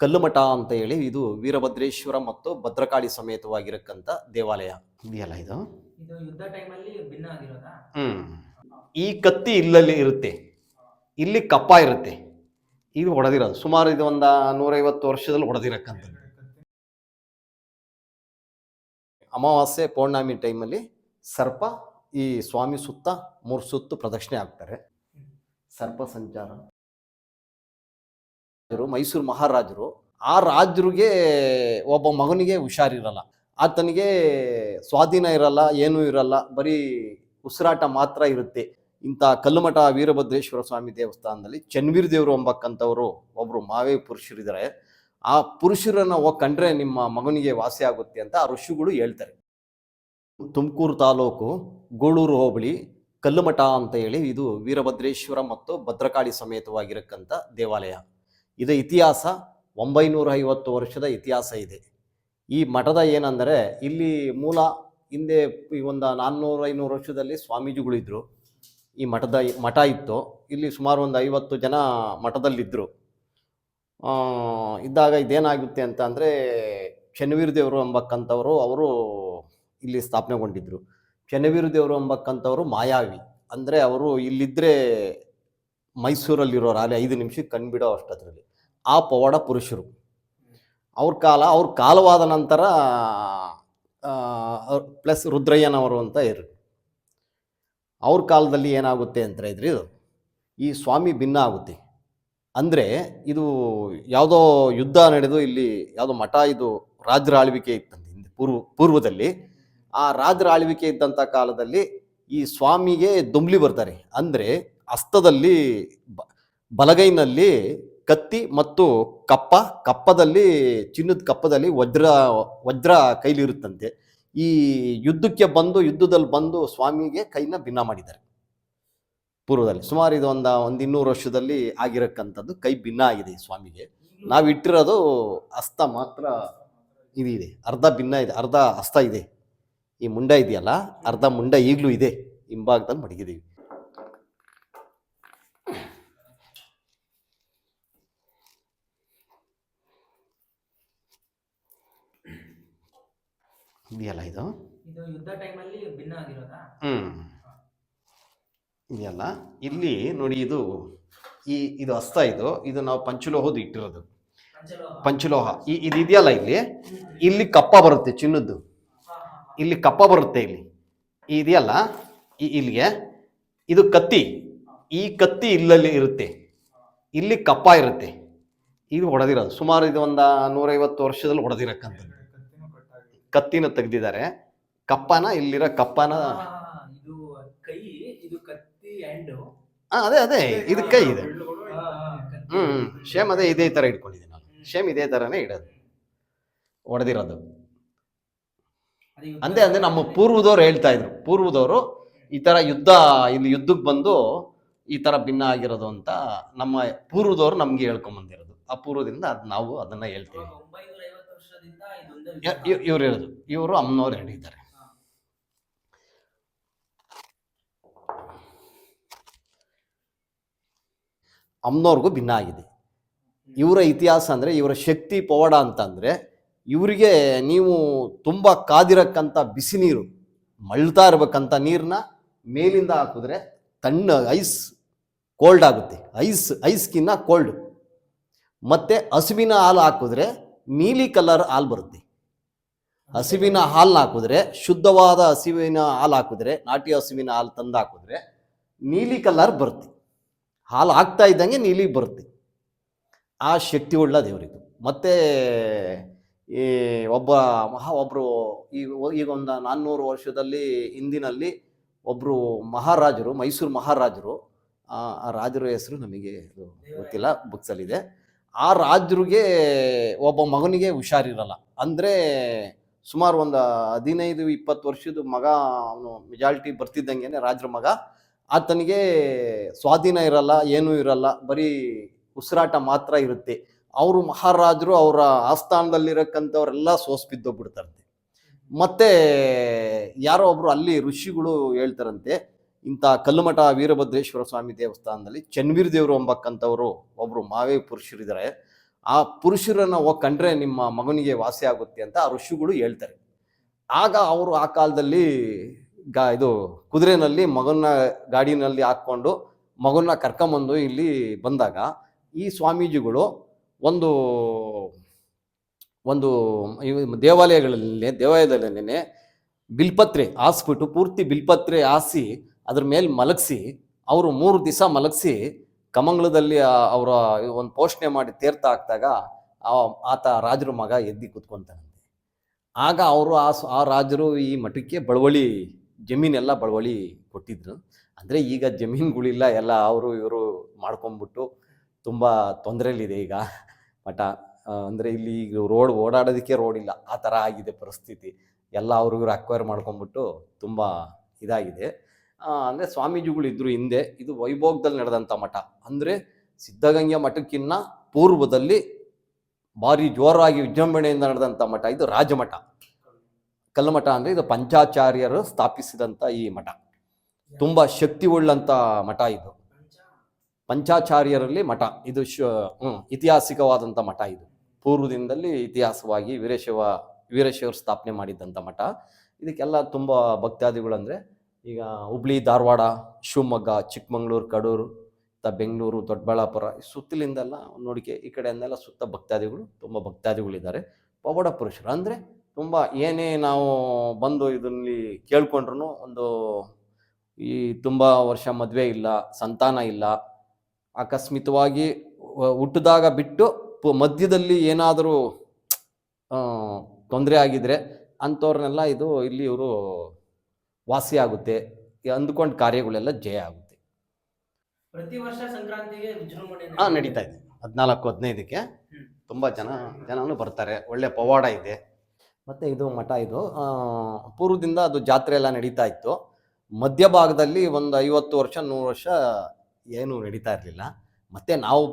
ಕಲ್ಲುಮಠ ಅಂತ ಹೇಳಿ ಇದು ವೀರಭದ್ರೇಶ್ವರ ಮತ್ತು ಭದ್ರಕಾಳಿ ಸಮೇತವಾಗಿರಕ್ಕಂಥ ದೇವಾಲಯ ಇದೆಯಲ್ಲ ಇದು? ಹ್ಮ್. ಈ ಕತ್ತಿ ಇಲ್ಲಲ್ಲಿ ಇರುತ್ತೆ. ಇಲ್ಲಿ ಕಪ್ಪ ಇರುತ್ತೆ. ಇದು ಹೊಡೆದಿರೋದು ಸುಮಾರು ಇದು ಒಂದು ನೂರೈವತ್ತು ವರ್ಷದಲ್ಲಿ ಹೊಡೆದಿರಕ್ಕಂಥದ್ದು ಅಮಾವಾಸ್ಯೆ ಪೌರ್ಣಮಿ ಟೈಮಲ್ಲಿ ಸರ್ಪ ಈ ಸ್ವಾಮಿ ಸುತ್ತ ಮೂರು ಸುತ್ತು ಪ್ರದಕ್ಷಿಣೆ ಆಗ್ತಾರೆ ಸರ್ಪ ಸಂಚಾರ. ಮೈಸೂರು ಮಹಾರಾಜರು, ಆ ರಾಜರಿಗೆ ಒಬ್ಬ ಮಗನಿಗೆ ಹುಷಾರಿರಲ್ಲ. ಆತನಿಗೆ ಸ್ವಾಧೀನ ಇರಲ್ಲ, ಏನೂ ಇರಲ್ಲ, ಬರೀ ಉಸಿರಾಟ ಮಾತ್ರ ಇರುತ್ತೆ. ಇಂಥ ಕಲ್ಲುಮಠ ವೀರಭದ್ರೇಶ್ವರ ಸ್ವಾಮಿ ದೇವಸ್ಥಾನದಲ್ಲಿ ಚನ್ವೀರ್ ದೇವರು ಎಂಬಕ್ಕಂಥವರು ಒಬ್ಬರು ಮಾವೇ ಪುರುಷರಿದ್ದಾರೆ ಆ ಪುರುಷರನ್ನ ಹೋಗಿ ಕಂಡ್ರೆ ನಿಮ್ಮ ಮಗನಿಗೆ ವಾಸಿ ಆಗುತ್ತೆ ಅಂತ ಆ ಋಷಿಗಳು ಹೇಳ್ತಾರೆ. ತುಮಕೂರು ತಾಲೂಕು ಗೋಳೂರು ಹೋಬಳಿ ಕಲ್ಲುಮಠ ಅಂತ ಹೇಳಿ ಇದು ವೀರಭದ್ರೇಶ್ವರ ಮತ್ತು ಭದ್ರಕಾಳಿ ಸಮೇತವಾಗಿರಕ್ಕಂಥ ದೇವಾಲಯ. ಇದರ ಇತಿಹಾಸ. ಒಂಬೈನೂರ ಐವತ್ತು ವರ್ಷದ ಇತಿಹಾಸ ಇದೆ. ಈ ಮಠದ ಏನಂದರೆ, ಇಲ್ಲಿ ಮೂಲ ಹಿಂದೆ ಈ ಒಂದು ನಾನ್ನೂರು ಐನೂರು ವರ್ಷದಲ್ಲಿ ಸ್ವಾಮೀಜಿಗಳಿದ್ದರು ಈ ಮಠದ ಮಠ ಇತ್ತು. ಇಲ್ಲಿ ಸುಮಾರು ಒಂದು ಐವತ್ತು ಜನ ಮಠದಲ್ಲಿದ್ದರು ಇದ್ದಾಗ ಇದೇನಾಗುತ್ತೆ ಅಂತ ಅಂದರೆ, ಚನ್ನವೀರ ದೇವರು ಎಂಬಕ್ಕಂಥವರು, ಅವರು ಇಲ್ಲಿ ಸ್ಥಾಪನೆಗೊಂಡಿದ್ದರು ಚೆನ್ನವೀರ ದೇವರು ಎಂಬಕ್ಕಂಥವರು ಮಾಯಾವಿ. ಅಂದರೆ ಅವರು ಇಲ್ಲಿದ್ದರೆ ಮೈಸೂರಲ್ಲಿರೋರು, ಅಲ್ಲಿ ಐದು ನಿಮಿಷಕ್ಕೆ ಕಂಡುಬಿಡೋ ಅಷ್ಟದ್ರಲ್ಲಿ. ಆ ಪವಾಡ ಪುರುಷರು. ಅವ್ರ ಕಾಲ, ಅವ್ರ ಕಾಲವಾದ ನಂತರ ಪ್ಲಸ್ ರುದ್ರಯ್ಯನವರು ಅಂತ ಇರು ಅವ್ರ ಕಾಲದಲ್ಲಿ ಏನಾಗುತ್ತೆ ಅಂತ ಇದ್ರೆ ಇದು, ಈ ಸ್ವಾಮಿ ಭಿನ್ನ ಆಗುತ್ತೆ ಅಂದರೆ ಇದು ಯಾವುದೋ ಯುದ್ಧ ನಡೆದು ಇಲ್ಲಿ ಯಾವುದೋ ಮಠ ಇದು ರಾಜರ ಆಳ್ವಿಕೆ ಇತ್ತಂತೆ ಹಿಂದೆ, ಪೂರ್ವ, ಪೂರ್ವದಲ್ಲಿ. ಆ ರಾಜರ ಆಳ್ವಿಕೆ ಇದ್ದಂಥ ಕಾಲದಲ್ಲಿ ಈ ಸ್ವಾಮಿಗೆ ದುಂಬ್ಲಿ ಬರ್ತಾರೆ. ಅಂದರೆ ಹಸ್ತದಲ್ಲಿ ಬಲಗೈನಲ್ಲಿ ಕತ್ತಿ ಮತ್ತು ಕಪ್ಪ, ಕಪ್ಪದಲ್ಲಿ, ಚಿನ್ನದ ಕಪ್ಪದಲ್ಲಿ ವಜ್ರ ವಜ್ರ ಕೈಲಿರುತ್ತಂತೆ. ಈ ಯುದ್ಧಕ್ಕೆ ಬಂದು, ಯುದ್ಧದಲ್ಲಿ ಬಂದು ಸ್ವಾಮಿಗೆ ಕೈನ ಭಿನ್ನ ಮಾಡಿದ್ದಾರೆ. ಪೂರ್ವದಲ್ಲಿ ಸುಮಾರು ಇದು ಒಂದು ಒಂದು ಇನ್ನೂರು ವರ್ಷದಲ್ಲಿ ಆಗಿರಕ್ಕಂಥದ್ದು ಕೈ ಭಿನ್ನ ಆಗಿದೆ ಸ್ವಾಮಿಗೆ. ನಾವು ಇಟ್ಟಿರೋದು ಅಸ್ತ ಮಾತ್ರ ಇದಿದೆ. ಇದೆ ಅರ್ಧ ಭಿನ್ನ ಇದೆ, ಅರ್ಧ ಹಸ್ತ ಇದೆ. ಈ ಮುಂಡ ಇದೆಯಲ್ಲ, ಅರ್ಧ ಮುಂಡ ಈಗಲೂ ಇದೆ. ಹಿಂಭಾಗದಲ್ಲಿ ಮಡಗಿದ್ದೀವಿ. ಇದೆಯಲ್ಲ ಇದು? ಇದು ಯುದ್ಧ ಟೈಮಲ್ಲಿ ಭಿನ್ನ ಆಗಿರೋದಾ? ಹ್ಮ್. ಇದೆಯಲ್ಲ? ಇಲ್ಲಿ ನೋಡಿ ಇದು ಈ ಇದು ಹಸ್ತ ಇದು. ಇದು ನಾವು ಪಂಚಲೋಹದ ಇಟ್ಟಿರೋದು. ಪಂಚಲೋಹ. ಪಂಚಲೋಹ. ಈ ಇದು ಇದೆಯಲ್ಲ ಇಲ್ಲಿ? ಇಲ್ಲಿ ಕಪ್ಪ ಬರುತ್ತೆ ಚಿನ್ನದ್ದು. ಇಲ್ಲಿ ಕಪ್ಪ ಬರುತ್ತೆ ಇಲ್ಲಿ. ಈ ಇದೆಯಲ್ಲ? ಈ ಇಲ್ಲಿಗೆ. ಇದು ಕತ್ತಿ. ಈ ಕತ್ತಿ ಇಲ್ಲಲ್ಲಿ ಇರುತ್ತೆ. ಇಲ್ಲಿ ಕಪ್ಪ ಇರುತ್ತೆ. ಇದು ಹೊಡೆದಿರೋದು. ಸುಮಾರು ಇದು ಒಂದು ನೂರೈವತ್ತು ವರ್ಷದಲ್ಲಿ ಹೊಡೆದಿರಕ್ಕಂಥದ್ದು. ಕತ್ತಿನ ತೆಗೆದಿದ್ದಾರೆ. ಕಪ್ಪನ ಇಲ್ಲಿರೋ ಕಪ್ಪನ ಹಾ, ಇದು ಕೈ ಇದು ಕತ್ತಿ ಅಂಡ್ ಆ, ಅದೇ ಅದೇ ಇದು ಕೈ ಇದೆ. ಹ್ಮ್ ಶೇಮ್ ಅದೇ ಇದೇ ತರ ಇಟ್ಕೊಂಡಿದ್ದೀನಿ ನಾನು. ಶೇಮ್ ಇದೇ ತರನೇ ಇಡೋದು. ಒಡೆದಿರೋದು. ಅಂದೆ ಅಂದ್ರೆ ನಮ್ಮ ಪೂರ್ವದವ್ರು ಹೇಳ್ತಾ ಇದ್ರು. ಪೂರ್ವದವರು ಈ ತರ ಯುದ್ಧ ಇಲ್ಲಿ ಯುದ್ಧಕ್ಕೆ ಬಂದು ಈ ತರ ಭಿನ್ನ ಆಗಿರೋದು ಅಂತ ನಮ್ಮ ಪೂರ್ವದವ್ರು ನಮ್ಗೆ ಹೇಳ್ಕೊಂಡ್ ಬಂದಿರೋದು ಆ ಪೂರ್ವದಿಂದ ಅದ್ ನಾವು ಅದನ್ನ ಹೇಳ್ತೀವಿ ಒಂಬೈನೂರ ಐವತ್ತು ವರ್ಷದಿಂದ ಇದೊಂದೇ ಇವ್ರು ಇರೋದು. ಇವರು ಅಮ್ಮನವ್ರು ಹೇಳಿದ್ದಾರೆ ಅಮ್ಮನವ್ರಿಗೂ ಭಿನ್ನ ಆಗಿದೆ. ಇವರ ಇತಿಹಾಸ ಅಂದರೆ, ಇವರ ಶಕ್ತಿ ಪವಾಡ ಅಂತಂದರೆ, ಇವರಿಗೆ ನೀವು ತುಂಬ ಕಾದಿರಕ್ಕಂಥ ಬಿಸಿ ನೀರು, ಮಳ್ತಾ ಇರಬೇಕಂಥ ನೀರನ್ನ ಮೇಲಿಂದ ಹಾಕಿದ್ರೆ ತಣ್ಣ, ಐಸ್, ಕೋಲ್ಡ್ ಆಗುತ್ತೆ. ಐಸ್ ಐಸ್ಕಿನ್ನ ಕೋಲ್ಡ್. ಮತ್ತು ಹಸುವಿನ ಹಾಲು ಹಾಕಿದ್ರೆ ನೀಲಿ ಕಲರ್ ಹಾಲು ಬರುತ್ತೆ. ಹಸಿವಿನ ಹಾಲು ಹಾಕಿದ್ರೆ, ಶುದ್ಧವಾದ ಹಸಿವಿನ ಹಾಲು ಹಾಕಿದ್ರೆ, ನಾಟಿ ಹಸುವಿನ ಹಾಲು ತಂದು ಹಾಕಿದ್ರೆ ನೀಲಿ ಕಲರ್ ಬರುತ್ತೆ. ಹಾಲು ಹಾಕ್ತಾ ಇದ್ದಂಗೆ ನೀಲಿ ಬರುತ್ತೆ. ಆ ಶಕ್ತಿ ಉಳ್ಳ ದೇವರಿದು. ಮತ್ತು ಈ ಒಬ್ಬ ಮಹಾ ಒಬ್ಬರು ಈಗ ಈಗ ಒಂದು ನಾನ್ನೂರು ವರ್ಷದಲ್ಲಿ ಹಿಂದಿನಲ್ಲಿ ಒಬ್ಬರು ಮಹಾರಾಜರು, ಮೈಸೂರು ಮಹಾರಾಜರು, ಆ ರಾಜರ ಹೆಸರು ನಮಗೆ ಗೊತ್ತಿಲ್ಲ, ಬುಕ್ಸಲ್ಲಿದೆ. ಆ ರಾಜರಿಗೆ ಒಬ್ಬ ಮಗನಿಗೆ ಹುಷಾರಿರಲ್ಲ. ಅಂದರೆ ಸುಮಾರು ಒಂದು ಹದಿನೈದು, ಇಪ್ಪತ್ತು ವರ್ಷದ ಮಗ ಅವನು ಮೆಜಾರಿಟಿ ಬರ್ತಿದ್ದಂಗೆ ರಾಜರ ಮಗ. ಆತನಿಗೆ ಸ್ವಾಧೀನ ಇರಲ್ಲ, ಏನೂ ಇರಲ್ಲ, ಬರೀ ಉಸಿರಾಟ ಮಾತ್ರ ಇರುತ್ತೆ. ಅವರು ಮಹಾರಾಜರು ಅವರ ಆಸ್ಥಾನದಲ್ಲಿರಕ್ಕಂಥವರೆಲ್ಲ ಸೋಸ್ ಬಿದ್ದೋಗ್ಬಿಡ್ತಾರಂತೆ. ಮತ್ತೆ ಯಾರೋ ಒಬ್ರು ಅಲ್ಲಿ ಋಷಿಗಳು ಹೇಳ್ತಾರಂತೆ ಇಂಥ ಕಲ್ಲುಮಠ ವೀರಭದ್ರೇಶ್ವರ ಸ್ವಾಮಿ ದೇವಸ್ಥಾನದಲ್ಲಿ ಚನ್ವೀರ್ ದೇವರು ಎಂಬಕ್ಕಂಥವರು ಒಬ್ಬರು ಮಾವೇ ಪುರುಷರಿದ್ದಾರೆ ಆ ಪುರುಷರನ್ನು ಹೋಗಿ ಕಂಡ್ರೆ ನಿಮ್ಮ ಮಗನಿಗೆ ವಾಸಿ ಆಗುತ್ತೆ ಅಂತ ಆ ಋಷಿಗಳು ಹೇಳ್ತಾರೆ. ಆಗ ಅವರು ಆ ಕಾಲದಲ್ಲಿ ಗಾ ಇದು ಕುದುರೆನಲ್ಲಿ ಮಗನ ಗಾಡಿನಲ್ಲಿ ಹಾಕ್ಕೊಂಡು ಮಗನ ಕರ್ಕೊಂಬಂದು ಇಲ್ಲಿ ಬಂದಾಗ ಈ ಸ್ವಾಮೀಜಿಗಳು ಒಂದು ಒಂದು ದೇವಾಲಯಗಳಲ್ಲೇ ದೇವಾಲಯಗಳಲ್ಲಿ ದೇವಾಲಯದಲ್ಲೇ ಬಿಲ್ಪತ್ರೆ ಹಾಸ್ಬಿಟ್ಟು ಪೂರ್ತಿ ಬಿಲ್ಪತ್ರೆ ಹಾಸಿ ಅದ್ರ ಮೇಲೆ ಮಲಗಿಸಿ, ಅವರು ಮೂರು ದಿವಸ ಮಲಗಿಸಿ ಕಮಂಗಳದಲ್ಲಿ ಅವರ ಒಂದು ಪೋಷಣೆ ಮಾಡಿ ತೀರ್ಥ ಹಾಕಿದಾಗ ಆತ ರಾಜರು ಮಗ ಎದ್ದಿ ಕೂತ್ಕೊಂತಾನಂತೆ. ಆಗ ಅವರು ಆ ಆ ರಾಜರು ಈ ಮಠಕ್ಕೆ ಬಳವಳಿ, ಜಮೀನೆಲ್ಲ ಬಳವಳಿ ಕೊಟ್ಟಿದ್ರು. ಅಂದರೆ ಈಗ ಜಮೀನುಗಳಿಲ್ಲ, ಎಲ್ಲ ಅವರು ಇವರು ಮಾಡ್ಕೊಂಬಿಟ್ಟು ತುಂಬ ತೊಂದರೆಯಲ್ಲಿದೆ ಈಗ ಮಠ. ಅಂದರೆ ಇಲ್ಲಿ ಈಗ ರೋಡ್ ಓಡಾಡೋದಕ್ಕೆ ರೋಡ್ ಇಲ್ಲ, ಆ ಥರ ಆಗಿದೆ ಪರಿಸ್ಥಿತಿ. ಎಲ್ಲ ಅವರು ಇವರು ಅಕ್ವೈರ್ ಮಾಡ್ಕೊಂಬಿಟ್ಟು ತುಂಬ ಇದಾಗಿದೆ. ಅಂದರೆ ಸ್ವಾಮೀಜಿಗಳು ಇದ್ರು ಹಿಂದೆ ಇದು ವೈಭೋಗದಲ್ಲಿ ನಡೆದಂಥ ಮಠ. ಅಂದರೆ ಸಿದ್ಧಗಂಗೆ ಮಠಕ್ಕಿನ್ನ ಪೂರ್ವದಲ್ಲಿ ಭಾರಿ ಜೋರಾಗಿ ವಿಜೃಂಭಣೆಯಿಂದ ನಡೆದಂಥ ಮಠ. ಇದು ರಾಜಮಠ. ಕಲ್ಲಮಠ ಅಂದರೆ ಇದು ಪಂಚಾಚಾರ್ಯರು ಸ್ಥಾಪಿಸಿದಂಥ ಈ ಮಠ. ತುಂಬ ಶಕ್ತಿ ಉಳ್ಳಂಥ ಮಠ ಇದು. ಪಂಚಾಚಾರ್ಯರಲ್ಲಿ ಮಠ. ಇದು ಶ ಇತಿಹಾಸಿಕವಾದಂಥ ಮಠ ಇದು. ಪೂರ್ವದಿಂದಲೇ ಇತಿಹಾಸವಾಗಿ ವೀರಶೈವ, ವೀರಶೈವರು ಸ್ಥಾಪನೆ ಮಾಡಿದ್ದಂಥ ಮಠ. ಇದಕ್ಕೆಲ್ಲ ತುಂಬ ಭಕ್ತಾದಿಗಳು ಅಂದರೆ ಈಗ ಹುಬ್ಳಿ, ಧಾರವಾಡ, ಶಿವಮೊಗ್ಗ, ಚಿಕ್ಕಮಂಗ್ಳೂರು, ಕಡೂರು, ತ ಬೆಂಗಳೂರು, ದೊಡ್ಡಬಳ್ಳಾಪುರ ಸುತ್ತಲಿಂದೆಲ್ಲ ನೋಡಿಕೆ ಈ ಕಡೆಯಿಂದೆಲ್ಲ ಸುತ್ತ ಭಕ್ತಾದಿಗಳು, ತುಂಬ ಭಕ್ತಾದಿಗಳಿದ್ದಾರೆ. ಪವಾಡ ಪುರುಷರು ಅಂದರೆ ತುಂಬ ಏನೇ ನಾವು ಬಂದು ಇದರಲ್ಲಿ ಕೇಳ್ಕೊಂಡ್ರು ಒಂದು ಈ ತುಂಬ ವರ್ಷ ಮದುವೆ ಇಲ್ಲ, ಸಂತಾನ ಇಲ್ಲ, ಆಕಸ್ಮಿತವಾಗಿ ಹುಟ್ಟಿದಾಗ ಬಿಟ್ಟು ಮಧ್ಯದಲ್ಲಿ ಏನಾದರೂ ತೊಂದರೆ ಆಗಿದ್ರೆ ಅಂಥವ್ರನ್ನೆಲ್ಲ ಇದು ಇಲ್ಲಿ ಇವರು ವಾಸಿ ಆಗುತ್ತೆ ಅಂದ್ಕೊಂಡ ಕಾರ್ಯಗಳೆಲ್ಲ ಜಯ ಆಗುತ್ತೆ. ಪ್ರತಿ ವರ್ಷ ಸಂಕ್ರಾಂತಿಗೆ ಹಾಂ ನಡೀತಾ ಇದೆ. ಹದಿನಾಲ್ಕು ಹದಿನೈದಕ್ಕೆ. ತುಂಬ ಜನ ಜನನೂ ಬರ್ತಾರೆ. ಒಳ್ಳೆ ಪವಾಡ ಇದೆ. ಮತ್ತು ಇದು ಮಠ ಇದು ಪೂರ್ವದಿಂದ ಅದು ಜಾತ್ರೆ ಎಲ್ಲ ನಡೀತಾ ಇತ್ತು. ಮಧ್ಯಭಾಗದಲ್ಲಿ ಒಂದು ಐವತ್ತು ವರ್ಷ ನೂರು ವರ್ಷ ಏನೂ ನಡೀತಾ ಇರಲಿಲ್ಲ. ಮತ್ತು ನಾವು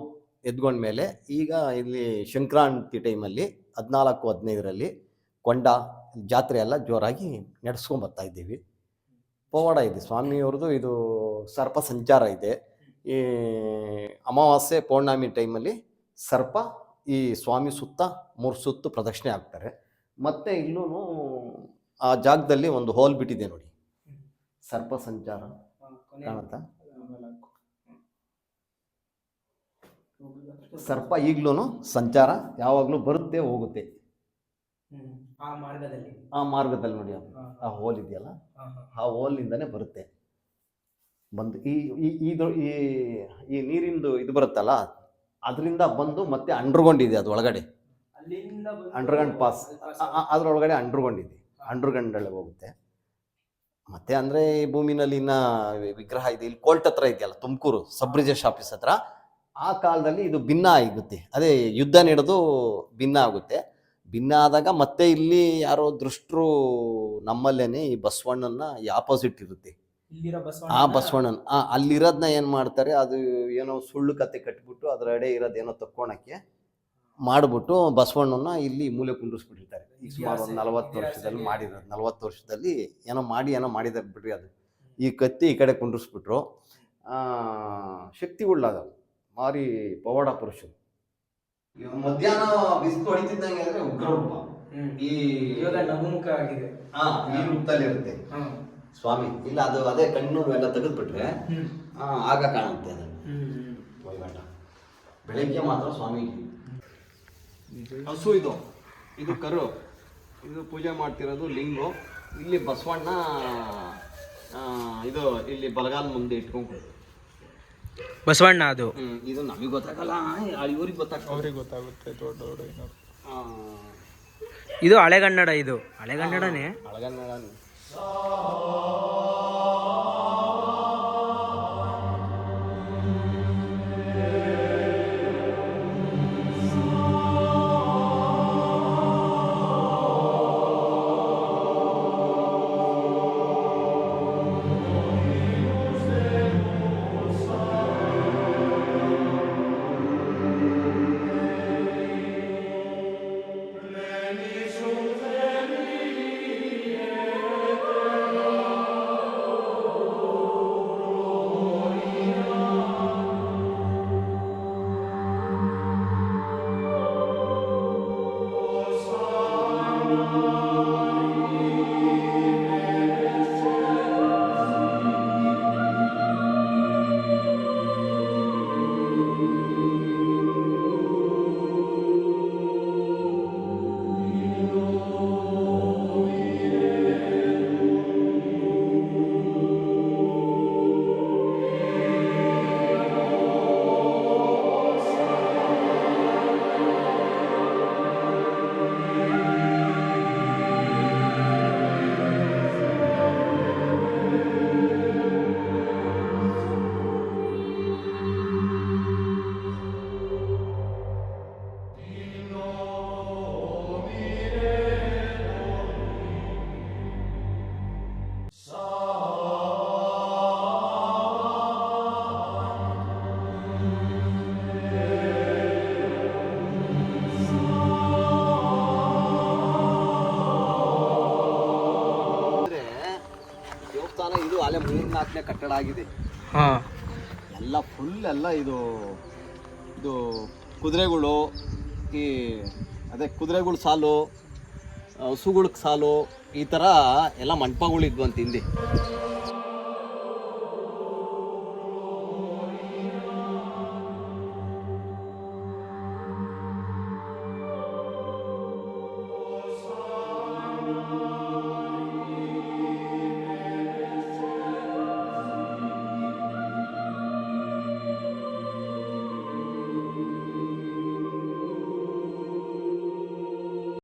ಎದ್ಕೊಂಡ್ಮೇಲೆ ಈಗ ಇಲ್ಲಿ ಸಂಕ್ರಾಂತಿ ಟೈಮಲ್ಲಿ ಹದಿನಾಲ್ಕು ಹದಿನೈದರಲ್ಲಿ ಕೊಂಡ ಜಾತ್ರೆ ಎಲ್ಲ ಜೋರಾಗಿ ನಡೆಸ್ಕೊಂಡ್ ಬರ್ತಾ ಇದ್ದೀವಿ. ಪವಾಡ ಇದೆ. ಸ್ವಾಮಿಯವ್ರದ್ದು ಇದು ಸರ್ಪ ಸಂಚಾರ ಇದೆ. ಈ ಅಮಾವಾಸ್ಯೆ ಪೌರ್ಣಾಮಿ ಟೈಮಲ್ಲಿ ಸರ್ಪ ಈ ಸ್ವಾಮಿ ಸುತ್ತ ಮೂರು ಸುತ್ತು ಪ್ರದಕ್ಷಿಣೆ ಆಗ್ತಾರೆ ಮತ್ತು ಇಲ್ಲೂ ಆ ಜಾಗದಲ್ಲಿ ಒಂದು ಹೋಲ್ ಬಿಟ್ಟಿದೆ ನೋಡಿ. ಸರ್ಪ ಸಂಚಾರ ಕಾಣುತ್ತಾ? ಸರ್ಪ ಈಗಲೂ ಸಂಚಾರ ಯಾವಾಗಲೂ ಬರುತ್ತೆ ಹೋಗುತ್ತೆ. ಆ ಮಾರ್ಗದಲ್ಲಿ. ಆ ಮಾರ್ಗದಲ್ಲಿ ನೋಡಿ. ಆ ಹೋಲ್ ಇದೆಯಲ್ಲ. ಆ ಹೋಲ್ನಿಂದನೇ ಬರುತ್ತೆ. ಬಂದು ಈ ಈ ಇದು ಈ ಈ ನೀರಿಂದು ಇದು ಬರುತ್ತಲ್ಲ ಅದರಿಂದ ಬಂದು ಮತ್ತೆ ಅಂಡರ್ಗ್ರೌಂಡ್ ಇದೆ ಅದು ಒಳಗಡೆ. ಅಂಡರ್ಗ್ರೌಂಡ್ ಪಾಸ್ ಅದರೊಳಗಡೆ ಅಂಡ್ರಗೊಂಡಿದೆ ಅಂಡರ್ಗ್ರೌಂಡಲ್ಲಿ ಹೋಗುತ್ತೆ. ಮತ್ತೆ ಅಂದರೆ ಈ ಭೂಮಿನಲ್ಲಿ ಇನ್ನ ವಿಗ್ರಹ ಇದೆ. ಇಲ್ಲಿ ಕೋಲ್ಟ್ ಹತ್ರ ಇದೆಯಲ್ಲ ತುಮಕೂರು ಸಬ್ ರಿಜಿಸ್ಟ್ರ್ ಆಫೀಸ್ ಹತ್ರ. ಆ ಕಾಲದಲ್ಲಿ ಇದು ಭಿನ್ನ ಆಗುತ್ತೆ. ಅದೇ ಯುದ್ಧ ನಡೆದು ಭಿನ್ನ ಆಗುತ್ತೆ. ಭಿನ್ನ ಆದಾಗ ಮತ್ತೆ ಇಲ್ಲಿ ಯಾರೋ ದೃಷ್ಟರು ನಮ್ಮಲ್ಲೇನೆ ಈ ಬಸವಣ್ಣನ ಈ ಆಪೋಸಿಟ್ ಇರುತ್ತೆ. ಆ ಬಸವಣ್ಣನ ಆ ಅಲ್ಲಿರೋದನ್ನ ಏನು ಮಾಡ್ತಾರೆ ಅದು ಏನೋ ಸುಳ್ಳು ಕತೆ ಕಟ್ಬಿಟ್ಟು ಅದ್ರ ಎಡೆ ಇರೋದೇನೋ ತಕ್ಕೊಳಕ್ಕೆ ಮಾಡ್ಬಿಟ್ಟು ಬಸವಣ್ಣನ ಇಲ್ಲಿ ಮೂಲೆ ಕುಂಡ್ರಿಸ್ಬಿಟ್ಟಿರ್ತಾರೆ. ಈ ಸುಮಾರು ಒಂದು ನಲವತ್ತು ವರ್ಷದಲ್ಲಿ ಮಾಡಿರೋದು ನಲವತ್ತು ವರ್ಷದಲ್ಲಿ ಏನೋ ಮಾಡಿ ಏನೋ ಮಾಡಿದಾರೆ ಬಿಡ್ರಿ ಅದು. ಈ ಕತ್ತಿ ಈ ಕಡೆ ಕುಂಡಿಸ್ಬಿಟ್ರು ಆ, ಶಕ್ತಿ ಉಳ್ಳಾಗ ಮಾರಿ ಪವಾಡ ಪುರುಷರು. ಮಧ್ಯಾಹ್ನ ಬಿಸಿಲು ಹೊಡಿತಿದ್ದಂಗೆ ಅಂದ್ರೆ ಉಗ್ರ ರೂಪ ಈ ಇವಾಗ ನಗುಮುಖ ಆಗಿದೆ. ಹಾ ಈ ರೂಪದಲ್ಲಿ ಇರುತ್ತೆ. ಸ್ವಾಮಿ ಇಲ್ಲ ಅದು ಅದೇ ಕಣ್ಣು ಎಲ್ಲ ತೆಗೆದ್ಬಿಟ್ರೆ ಆಗ ಕಾಣುತ್ತೆ ಅದು. ವಹಿವಾಟ ಬೆಳಗ್ಗೆ ಮಾತ್ರ ಸ್ವಾಮೀಜಿ. ಹಸು ಇದು. ಇದು ಕರು. ಇದು ಪೂಜೆ ಮಾಡ್ತಿರೋದು ಲಿಂಗು. ಇಲ್ಲಿ ಬಸವಣ್ಣ ಇದು ಇಲ್ಲಿ ಬಲಗಾಲ ಮುಂದೆ ಇಟ್ಕೊಂಡು ಬಸವಣ್ಣ ಅದು. ಇದು ನಮಗೆ ಗೊತ್ತಾಗಲ್ಲ ಇವ್ರಿಗೆ ಗೊತ್ತಾಗ್ತದೆ. ಅವ್ರಿಗೆ ಗೊತ್ತಾಗುತ್ತೆ ದೊಡ್ಡವರು ಆ, ಇದು ಹಳೆಗನ್ನಡ ಇದು. ಹಳೆಗನ್ನಡನೇ. ಅಳಗನ್ನಡ ಮೂರ್ನಾಲ್ಕನೇ ಕಟ್ಟಡ ಆಗಿದೆ. ಹಾ. ಎಲ್ಲ ಫುಲ್ ಎಲ್ಲ ಇದು ಇದು ಕುದುರೆಗಳು ಈ ಅದೇ ಕುದುರೆಗಳ ಸಾಲು ಹಸುಗಳ ಸಾಲು ಈ ಥರ ಎಲ್ಲ ಮಂಟಪಗಳಿದ್ವು ಅಂತ ಹಿಂದೆ